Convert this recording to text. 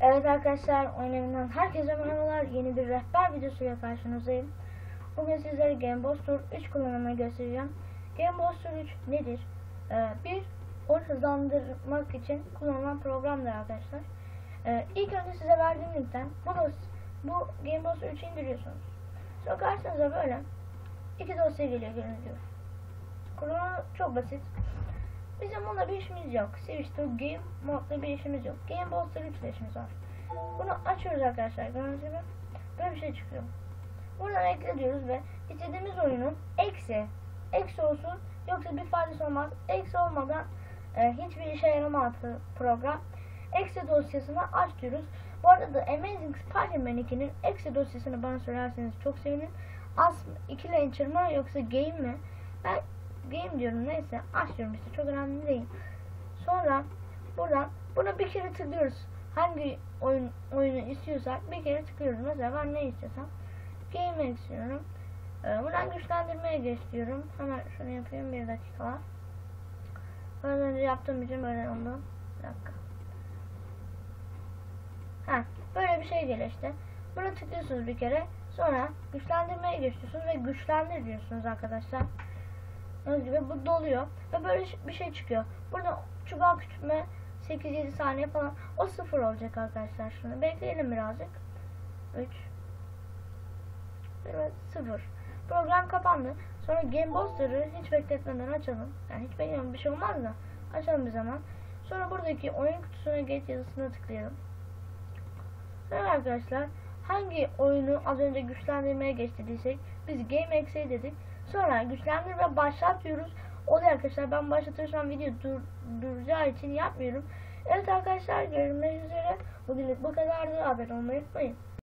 Evet arkadaşlar oyun evinden herkese merhabalar. Yeni bir rehber videosuyla karşınızdayım. Bugün sizlere Game Booster 3 kullanımını göstereceğim. Game Booster 3 nedir? Ee, bir oyun hızlandırmak için kullanılan programdır arkadaşlar. Ee, ilk önce size verdiğim linkten bu, dos bu Game Booster 3'ü indiriyorsunuz. Sonra karşınıza böyle iki dosya geliyor görünüyor. Kullanımı çok basit. Bizim bunda bir işimiz yok. Switch to Game modda bir işimiz yok. Game 3 ile işimiz var. Bunu açıyoruz arkadaşlar. Gördüğünüz gibi böyle bir şey çıkıyor. Buradan ekle diyoruz ve istediğimiz oyunun eksi eksi olsun yoksa bir faydası olmaz. Eksi olmadan e, hiçbir işe yaramaz program. Eksi dosyasını aç diyoruz. Bu arada The Amazing Spider-Man 2'nin eksi dosyasını bana söylerseniz çok sevinirim. As 2 Launcher mı yoksa Game mi? Ben game diyorum neyse aç diyorum işte çok önemli değil. Sonra buradan buna bir kere tıklıyoruz. Hangi oyun oyunu istiyorsak bir kere tıklıyoruz. Mesela ben ne istiyorsam game istiyorum. Ee, buradan güçlendirmeye geç diyorum. Hemen şunu yapayım bir dakika. Az önce yaptığım için böyle oldu. Bir dakika. Ha, böyle bir şey geliyor işte. Buna tıklıyorsunuz bir kere. Sonra güçlendirmeye geçiyorsunuz ve güçlendir diyorsunuz arkadaşlar. Gördüğünüz gibi bu doluyor ve böyle bir şey çıkıyor. Burada çubuğa küçültme 8-7 saniye falan o sıfır olacak arkadaşlar. Şunu bekleyelim birazcık. 3 Evet 0 Program kapandı. Sonra Game Booster'ı hiç bekletmeden açalım. Yani hiç beklemem bir şey olmaz da açalım bir zaman. Sonra buradaki oyun kutusuna geç yazısına tıklayalım. Evet arkadaşlar hangi oyunu az önce güçlendirmeye geçtiysek biz Game X'e dedik. Sonra güçlendir ve başlat diyoruz. Oluyor arkadaşlar ben başlatırsam video dur, duracağı için yapmıyorum. Evet arkadaşlar görüşmek üzere. Bugünlük bu kadardı. Abone olmayı unutmayın.